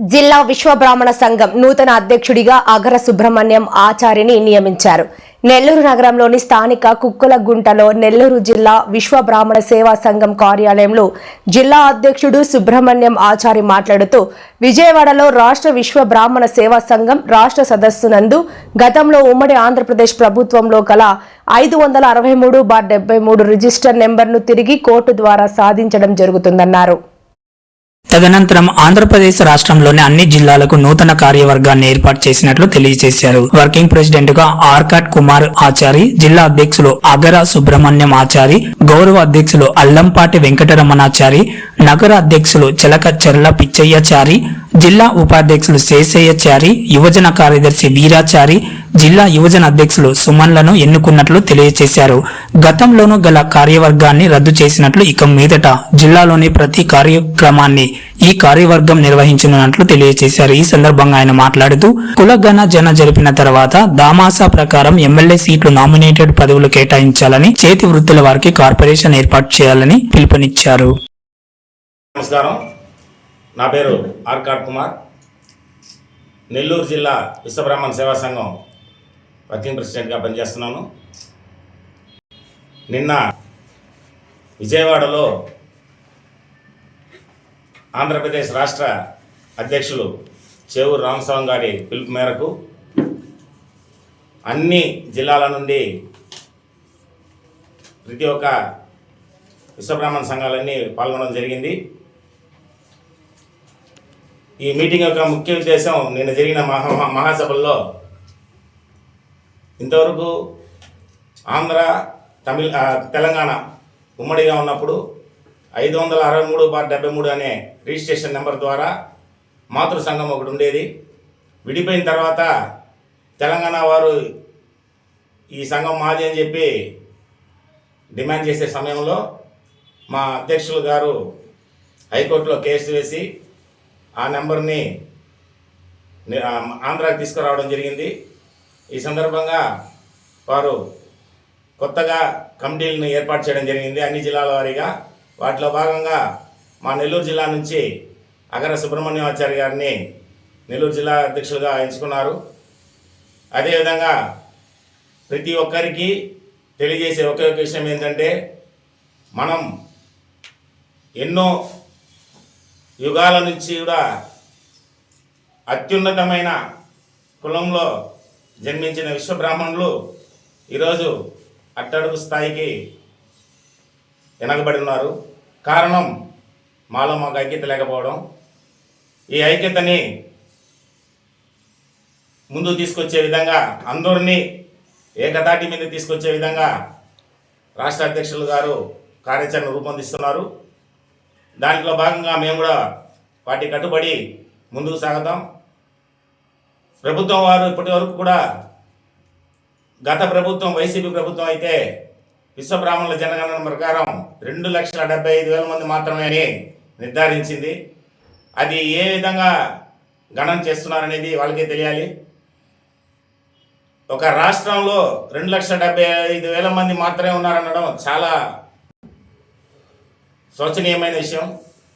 జిల్లా విశ్వబ్రాహ్మణ సంఘం నూతన అధ్యక్షుడిగా అగర సుబ్రహ్మణ్యం ఆచార్యని నియమించారు. నెల్లూరు నగరంలోని స్థానిక కుక్కలగుంటలో నెల్లూరు జిల్లా విశ్వబ్రాహ్మణ సేవా సంఘం కార్యాలయంలో జిల్లా అధ్యక్షుడు సుబ్రహ్మణ్యం ఆచారి మాట్లాడుతూ విజయవాడలో రాష్ట్ర విశ్వబ్రాహ్మణ సేవా సంఘం రాష్ట్ర సదస్సు నందు గతంలో ఉమ్మడి ఆంధ్రప్రదేశ్ ప్రభుత్వంలో గల ఐదు వందల అరవై మూడు బార్ డెబ్బై మూడు రిజిస్టర్ నెంబర్ను తిరిగి కోర్టు ద్వారా సాధించడం జరుగుతుందన్నారు. తదనంతరం ఆంధ్రప్రదేశ్ రాష్ట్రంలోని అన్ని జిల్లాలకు నూతన కార్యవర్గాన్ని ఏర్పాటు చేసినట్లు తెలియజేశారు. వర్కింగ్ ప్రెసిడెంట్గా ఆర్కాట్ కుమార్ ఆచారి జిల్లా అధ్యక్షులు అగర సుబ్రహ్మణ్యం ఆచారి గౌరవ అధ్యక్షులు అల్లంపాటి వెంకటరమణాచారి నగర అధ్యక్షులు చెలక చెర్ల పిచ్చయ్యచారి జిల్లా ఉపాధ్యక్షులు శేషయ్యచారి యువజన కార్యదర్శి వీరాచారి జిల్లా యువజన అధ్యక్షులు సుమన్లను ఎన్నుకున్నట్లు తెలియజేశారు గతంలోనూ గల కార్యవర్గాన్ని రద్దు చేసినట్లు ఇక మీదట జిల్లాలోని ప్రతి కార్యక్రమాన్ని ఈ కార్యవర్గం నిర్వహించనున్నట్లు తెలియజేశారు ఈ సందర్భంగా ఆయన మాట్లాడుతూ కులగణ జన జరిపిన తర్వాత దామాసా ప్రకారం ఎమ్మెల్యే సీట్లు నామినేటెడ్ పదవులు కేటాయించాలని చేతి వృత్తుల వారికి కార్పొరేషన్ ఏర్పాటు చేయాలని పిలుపునిచ్చారు. నమస్కారం. నా పేరు ఆర్కాడ్ కుమార్. నెల్లూరు జిల్లా విశ్వబ్రాహ్మణ సేవా సంఘం వర్కింగ్ ప్రెసిడెంట్గా పనిచేస్తున్నాను. నిన్న విజయవాడలో ఆంధ్రప్రదేశ్ రాష్ట్ర అధ్యక్షులు చేవూరు రామస్వామి గారి పిలుపు మేరకు అన్ని జిల్లాల నుండి ప్రతి ఒక్క విశ్వబ్రాహ్మణ సంఘాలన్నీ పాల్గొనడం జరిగింది. ఈ మీటింగ్ యొక్క ముఖ్య ఉద్దేశం నిన్న జరిగిన మహా మహాసభల్లో ఇంతవరకు ఆంధ్ర తమిళ తెలంగాణ ఉమ్మడిగా ఉన్నప్పుడు ఐదు వందల అరవై మూడు బార్ డెబ్బై మూడు అనే రిజిస్ట్రేషన్ నెంబర్ ద్వారా మాతృ సంఘం ఒకటి ఉండేది. విడిపోయిన తర్వాత తెలంగాణ వారు ఈ సంఘం మాది అని చెప్పి డిమాండ్ చేసే సమయంలో మా అధ్యక్షులు గారు హైకోర్టులో కేసు వేసి ఆ నెంబర్ని ఆంధ్రాకి తీసుకురావడం జరిగింది. ఈ సందర్భంగా వారు కొత్తగా కమిటీలను ఏర్పాటు చేయడం జరిగింది. అన్ని జిల్లాల వారీగా. వాటిలో భాగంగా మా నెల్లూరు జిల్లా నుంచి అగర సుబ్రహ్మణ్యం ఆచార్య గారిని నెల్లూరు జిల్లా అధ్యక్షులుగా ఎంచుకున్నారు. అదేవిధంగా ప్రతి ఒక్కరికి తెలియజేసే ఒకే ఒక విషయం ఏంటంటే మనం ఎన్నో యుగాల నుంచి కూడా అత్యున్నతమైన కులంలో జన్మించిన విశ్వబ్రాహ్మణులు ఈరోజు అట్టడుగు స్థాయికి వెనకబడి ఉన్నారు కారణం మాలో మాకు ఐక్యత లేకపోవడం. ఈ ఐక్యతని ముందు తీసుకొచ్చే విధంగా అందరినీ ఏకతాటి మీద తీసుకొచ్చే విధంగా రాష్ట్ర అధ్యక్షులు గారు కార్యాచరణ రూపొందిస్తున్నారు. దాంట్లో భాగంగా మేము కూడా వాటి కట్టుబడి ముందుకు సాగుతాం. ప్రభుత్వం వారు ఇప్పటి వరకు కూడా గత ప్రభుత్వం వైసీపీ ప్రభుత్వం అయితే విశ్వబ్రాహ్మణుల జనగణన ప్రకారం రెండు లక్షల డెబ్బై ఐదు వేల మంది మాత్రమే అని నిర్ధారించింది. అది ఏ విధంగా గణన చేస్తున్నారనేది వాళ్ళకే తెలియాలి. ఒక రాష్ట్రంలో రెండు లక్షల డెబ్బై ఐదు వేల మంది మాత్రమే ఉన్నారనడం చాలా శోచనీయమైన విషయం.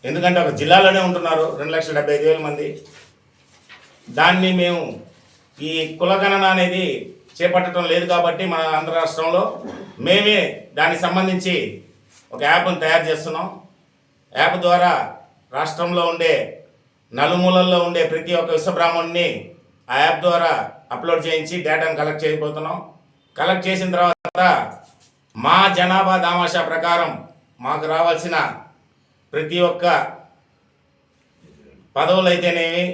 ఎందుకంటే ఒక జిల్లాలోనే ఉంటున్నారు రెండు లక్షల డెబ్బై ఐదు వేల మంది. దాన్ని మేము ఈ కులగణన అనేది చేపట్టడం లేదు కాబట్టి మన ఆంధ్ర రాష్ట్రంలో మేమే దానికి సంబంధించి ఒక యాప్ను తయారు చేస్తున్నాం. యాప్ ద్వారా రాష్ట్రంలో ఉండే నలుమూలల్లో ఉండే ప్రతి ఒక్క విశ్వబ్రాహ్మణుని ఆ యాప్ ద్వారా అప్లోడ్ చేయించి డేటాను కలెక్ట్ చేయబోతున్నాం. కలెక్ట్ చేసిన తర్వాత మా జనాభా దామాషా ప్రకారం మాకు రావాల్సిన ప్రతి ఒక్క పదవులు అయితేనేవి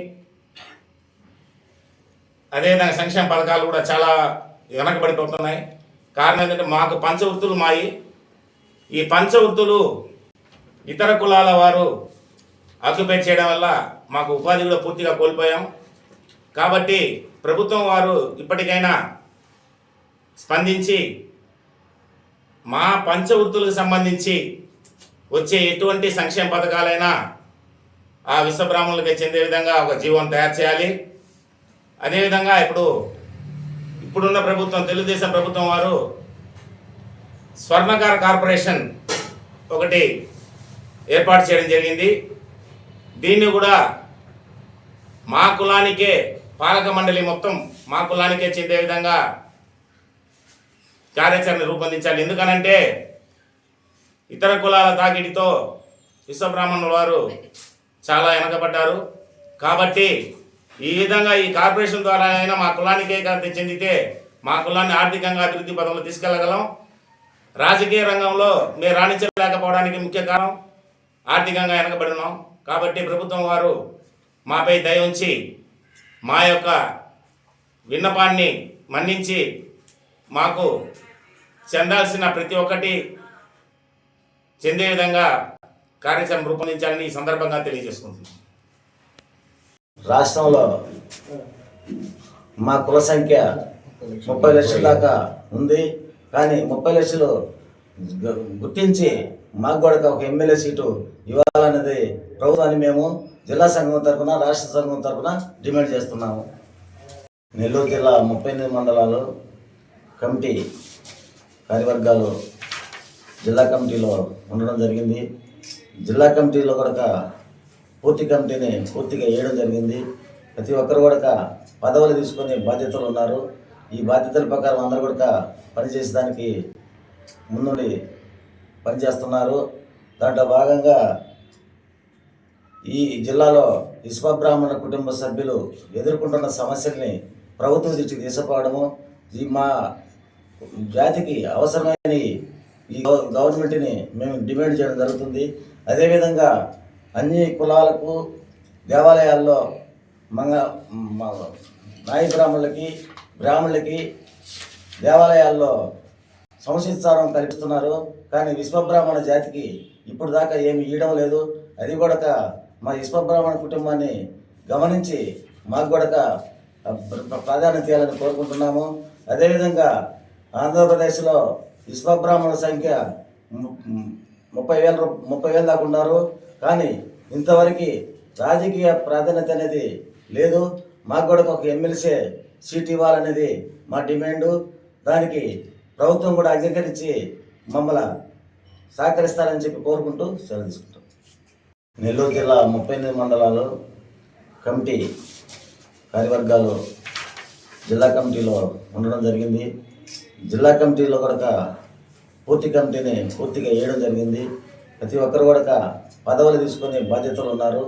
అదేవిధంగా సంక్షేమ పథకాలు కూడా చాలా వెనకబడిపోతున్నాయి. కారణం ఏంటంటే మాకు పంచవృత్తులు మాయి. ఈ పంచవృత్తులు ఇతర కులాల వారు ఆక్యుపై చేయడం వల్ల మాకు ఉపాధి కూడా పూర్తిగా కోల్పోయాం. కాబట్టి ప్రభుత్వం వారు ఇప్పటికైనా స్పందించి మా పంచవృత్తులకు సంబంధించి వచ్చే ఎటువంటి సంక్షేమ పథకాలైనా ఆ విశ్వబ్రాహ్మణులకి చెందే విధంగా ఒక జీవం తయారు చేయాలి. అదేవిధంగా ఇప్పుడు ఇప్పుడున్న ప్రభుత్వం తెలుగుదేశం ప్రభుత్వం వారు స్వర్ణకార కార్పొరేషన్ ఒకటి ఏర్పాటు చేయడం జరిగింది. దీన్ని కూడా మా కులానికే పాలక మండలి మొత్తం మా కులానికే చెందే విధంగా కార్యాచరణ రూపొందించాలి. ఎందుకనంటే ఇతర కులాల తాకిడితో విశ్వబ్రాహ్మణుల వారు చాలా వెనకబడ్డారు. కాబట్టి ఈ విధంగా ఈ కార్పొరేషన్ ద్వారా అయినా మా కులానికే కాదు చెందితే మా కులాన్ని ఆర్థికంగా అభివృద్ధి పదంలో తీసుకెళ్ళగలం రాజకీయ రంగంలో మీరు రాణించలేకపోవడానికి ముఖ్య కారణం ఆర్థికంగా వెనకబడినాం కాబట్టి ప్రభుత్వం వారు మాపై దయ ఉంచి మా యొక్క విన్నపాన్ని మన్నించి మాకు చెందాల్సిన ప్రతి ఒక్కటి చెందే విధంగా కార్యక్రమం రూపొందించాలని ఈ సందర్భంగా తెలియజేసుకుంటుంది రాష్ట్రంలో మా కుల సంఖ్య ముప్పై లక్షల దాకా ఉంది. కానీ ముప్పై లక్షలు గుర్తించి మాకు కూడా ఒక ఎమ్మెల్యే సీటు ఇవ్వాలన్నది ప్రభుత్వాన్ని మేము జిల్లా సంఘం తరఫున రాష్ట్ర సంఘం తరఫున డిమాండ్ చేస్తున్నాము. నెల్లూరు జిల్లా ముప్పై ఎనిమిది మండలాలు కమిటీ కార్యవర్గాలు జిల్లా కమిటీలో ఉండడం జరిగింది. జిల్లా కమిటీలో కూడా పూర్తి కమిటీని పూర్తిగా వేయడం జరిగింది. ప్రతి ఒక్కరు కూడా పదవులు తీసుకొని బాధ్యతలు ఉన్నారు. ఈ బాధ్యతల ప్రకారం అందరూ కూడా పనిచేసేదానికి ముందుండి పనిచేస్తున్నారు. దాంట్లో భాగంగా ఈ జిల్లాలో విశ్వబ్రాహ్మణ కుటుంబ సభ్యులు ఎదుర్కొంటున్న సమస్యల్ని ప్రభుత్వం దృష్టికి తీసుకుపోవడము ఈ మా జాతికి అవసరమైన ఈ గవర్నమెంట్ని మేము డిమాండ్ చేయడం జరుగుతుంది. అదేవిధంగా అన్ని కులాలకు దేవాలయాల్లో మంగ నాయ బ్రాహ్మణులకి బ్రాహ్మణులకి దేవాలయాల్లో సంశిస్తారం కల్పిస్తున్నారు. కానీ విశ్వబ్రాహ్మణ జాతికి ఇప్పుడు దాకా ఏమి ఇవ్వడం లేదు. అది కూడా మా విశ్వబ్రాహ్మణ కుటుంబాన్ని గమనించి మాకు కూడా ప్రాధాన్యత ఇవ్వాలని కోరుకుంటున్నాము. అదేవిధంగా ఆంధ్రప్రదేశ్లో విశ్వబ్రాహ్మణుల సంఖ్య ము- ముప్పై వేల ముప్పై వేలు దాకా ఉన్నారు. కానీ ఇంతవరకు రాజకీయ ప్రాధాన్యత అనేది లేదు. మాకు కూడా ఒక ఎమ్మెల్సీ సీట్ ఇవ్వాలనేది మా డిమాండు. దానికి ప్రభుత్వం కూడా అంగీకరించి మమ్మల్ని సహకరిస్తారని చెప్పి కోరుకుంటూ సెలవు తీసుకుంటాం. నెల్లూరు జిల్లా ముప్పై ఎనిమిది మండలాలు కమిటీ కార్యవర్గాలు జిల్లా కమిటీలో ఉండడం జరిగింది. జిల్లా కమిటీలో కూడా పూర్తి కమిటీని పూర్తిగా వేయడం జరిగింది. ప్రతి ఒక్కరు కూడా పదవులు తీసుకునే బాధ్యతలు ఉన్నారు.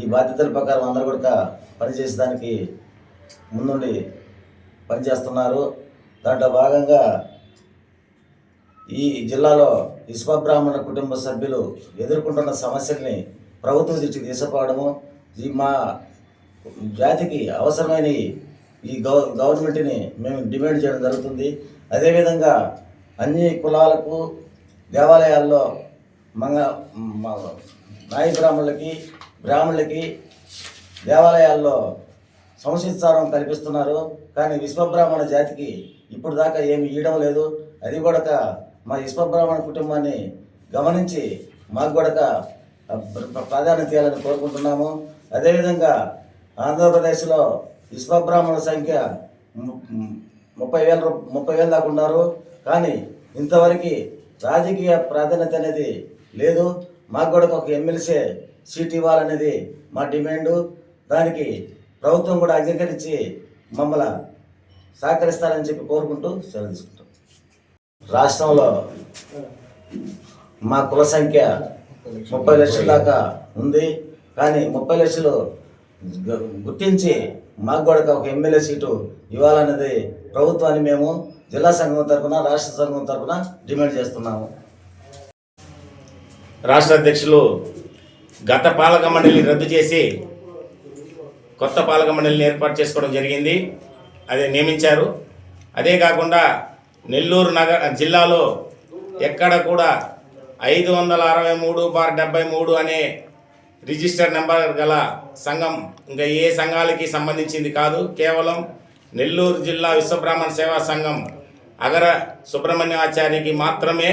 ఈ బాధ్యతల ప్రకారం అందరూ కూడా పనిచేసేదానికి ముందుండి పనిచేస్తున్నారు. దాంట్లో భాగంగా ఈ జిల్లాలో విశ్వబ్రాహ్మణ కుటుంబ సభ్యులు ఎదుర్కొంటున్న సమస్యల్ని ప్రభుత్వం దృష్టికి తీసుకుపోవడము ఈ మా జాతికి అవసరమైన ఈ గవ గవర్నమెంట్ని మేము డిమాండ్ చేయడం జరుగుతుంది. అదేవిధంగా అన్ని కులాలకు దేవాలయాల్లో మంగ నాయి బ్రాహ్మణులకి బ్రాహ్మణులకి దేవాలయాల్లో సంశిస్తారం కల్పిస్తున్నారు. కానీ విశ్వబ్రాహ్మణ జాతికి ఇప్పుడు దాకా ఏమి ఇవ్వడం లేదు. అది కూడా మా విశ్వబ్రాహ్మణ కుటుంబాన్ని గమనించి మాకు కూడా ప్రాధాన్యత ఇవ్వాలని కోరుకుంటున్నాము. అదేవిధంగా ఆంధ్రప్రదేశ్లో విశ్వబ్రాహ్మణ సంఖ్య ముప్పై వేల ముప్పై వేలు దాకా ఉన్నారు. కానీ ఇంతవరకు రాజకీయ ప్రాధాన్యత అనేది లేదు. మాకు కూడా ఒక ఎమ్మెల్సీ సీట్ ఇవ్వాలనేది మా డిమాండు. దానికి ప్రభుత్వం కూడా అంగీకరించి మమ్మల్ని సహకరిస్తారని చెప్పి కోరుకుంటూ సెలవు తీసుకుంటాం. రాష్ట్రంలో మా కుల సంఖ్య ముప్పై లక్షల దాకా ఉంది. కానీ ముప్పై లక్షలు గుర్తించి మాకు కూడా ఒక ఎమ్మెల్యే సీటు ఇవ్వాలన్నది ప్రభుత్వాన్ని మేము జిల్లా సంఘం తరఫున రాష్ట్ర సంఘం తరఫున డిమాండ్ చేస్తున్నాము. రాష్ట్ర అధ్యక్షులు గత పాలక మండలిని రద్దు చేసి కొత్త పాలక మండలిని ఏర్పాటు చేసుకోవడం జరిగింది. అదే నియమించారు. అదే కాకుండా నెల్లూరు నగర జిల్లాలో ఎక్కడ కూడా ఐదు వందల అరవై మూడు బార్ డెబ్బై మూడు అనే రిజిస్టర్ నెంబర్ గల సంఘం ఇంకా ఏ సంఘాలకి సంబంధించింది కాదు. కేవలం నెల్లూరు జిల్లా విశ్వబ్రాహ్మణ సేవా సంఘం అగర సుబ్రహ్మణ్యాచార్యకి మాత్రమే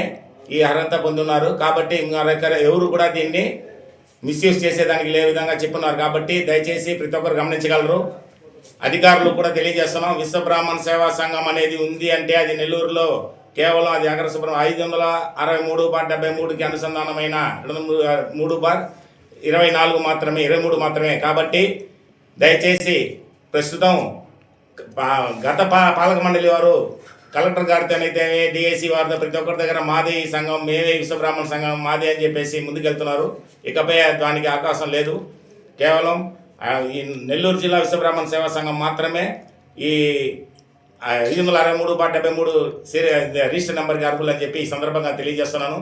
ఈ అర్హత పొందున్నారు. కాబట్టి ఇంకా ఎవరు కూడా దీన్ని మిస్యూజ్ చేసేదానికి లే విధంగా చెప్పున్నారు. కాబట్టి దయచేసి ప్రతి ఒక్కరు గమనించగలరు. అధికారులు కూడా తెలియజేస్తున్నాం. విశ్వబ్రాహ్మణ సేవా సంఘం అనేది ఉంది అంటే అది నెల్లూరులో కేవలం అది అగర సుబ్రహ్మ ఐదు వందల అరవై మూడు బార్ డెబ్బై మూడుకి అనుసంధానమైన రెండు మూడు బార్ ఇరవై నాలుగు మాత్రమే ఇరవై మూడు మాత్రమే. కాబట్టి దయచేసి ప్రస్తుతం గత పా పాలక మండలి వారు కలెక్టర్ గారితోనైతే డిఏసి వారితో ప్రతి ఒక్కరి దగ్గర మాది సంఘం మేమే విశ్వబ్రాహ్మణ సంఘం మాదే అని చెప్పేసి ముందుకెళ్తున్నారు. ఇకపై దానికి అవకాశం లేదు. కేవలం ఈ నెల్లూరు జిల్లా విశ్వబ్రాహ్మణ సేవా సంఘం మాత్రమే ఈ ఐదు వందల అరవై మూడు బార్ డెబ్బై మూడు సీరియల్ రిజిస్టర్ నెంబర్కి అర్హులు అని చెప్పి ఈ సందర్భంగా తెలియజేస్తున్నాను.